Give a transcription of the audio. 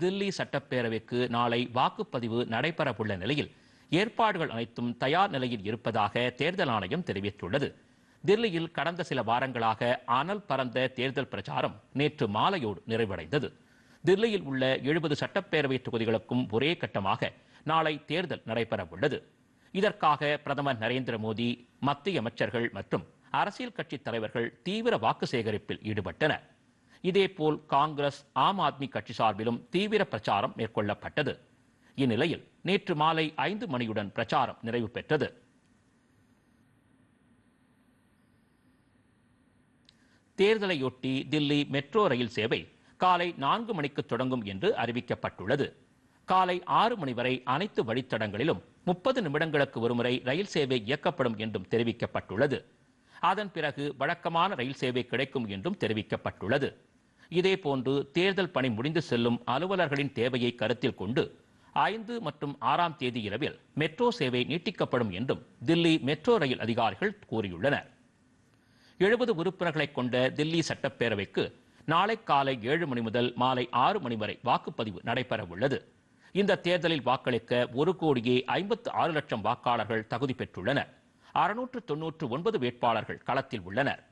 தில்லி சட்டப்பேரவைக்கு நாளை வாக்குப்பதிவு நடைபெறவுள்ள நிலையில் ஏற்பாடுகள் அனைத்தும் தயார் நிலையில் இருப்பதாக தேர்தல் ஆணையம் தெரிவித்துள்ளது. தில்லியில் கடந்த சில வாரங்களாக அனல் பறந்த தேர்தல் பிரச்சாரம் நேற்று மாலையோடு நிறைவடைந்தது. தில்லியில் உள்ள எழுபது சட்டப்பேரவை தொகுதிகளுக்கும் ஒரே கட்டமாக நாளை தேர்தல் நடைபெறவுள்ளது. இதற்காக பிரதமர் நரேந்திர மோடி மத்திய அமைச்சர்கள் மற்றும் அரசியல் கட்சி தலைவர்கள் தீவிர வாக்கு சேகரிப்பில் ஈடுபட்டனர். இதேபோல் காங்கிரஸ் ஆம் ஆத்மி கட்சி சார்பிலும் தீவிர பிரச்சாரம் மேற்கொள்ளப்பட்டது. இந்நிலையில் நேற்று மாலை ஐந்து மணியுடன் பிரச்சாரம் நிறைவு பெற்றது. தேர்தலையொட்டி தில்லி மெட்ரோ ரயில் சேவை காலை நான்கு மணிக்கு தொடங்கும் என்று அறிவிக்கப்பட்டுள்ளது. காலை ஆறு மணி வரை அனைத்து வழித்தடங்களிலும் முப்பது நிமிடங்களுக்கு ஒருமுறை ரயில் சேவை இயக்கப்படும் என்றும் தெரிவிக்கப்பட்டுள்ளது. அதன் பிறகு வழக்கமான ரயில் சேவை கிடைக்கும் என்றும் தெரிவிக்கப்பட்டுள்ளது. இதேபோன்று தேர்தல் பணி முடிந்து செல்லும் அலுவலர்களின் தேவையை கருத்தில் கொண்டு ஐந்து மற்றும் ஆறாம் தேதி இரவில் மெட்ரோ சேவை நீட்டிக்கப்படும் என்றும் தில்லி மெட்ரோ ரயில் அதிகாரிகள் கூறியுள்ளனர். எழுபது உறுப்பினர்களை கொண்ட தில்லி சட்டப்பேரவைக்கு நாளை காலை ஏழு மணி முதல் மாலை ஆறு மணி வரை வாக்குப்பதிவு நடைபெற உள்ளது இந்த தேர்தலில் வாக்களிக்க ஒரு கோடியே ஐம்பத்து ஆறு லட்சம் வாக்காளர்கள் தகுதி பெற்றுள்ளனர். அறுநூற்று தொன்னூற்று ஒன்பது வேட்பாளர்கள் களத்தில் உள்ளனர்.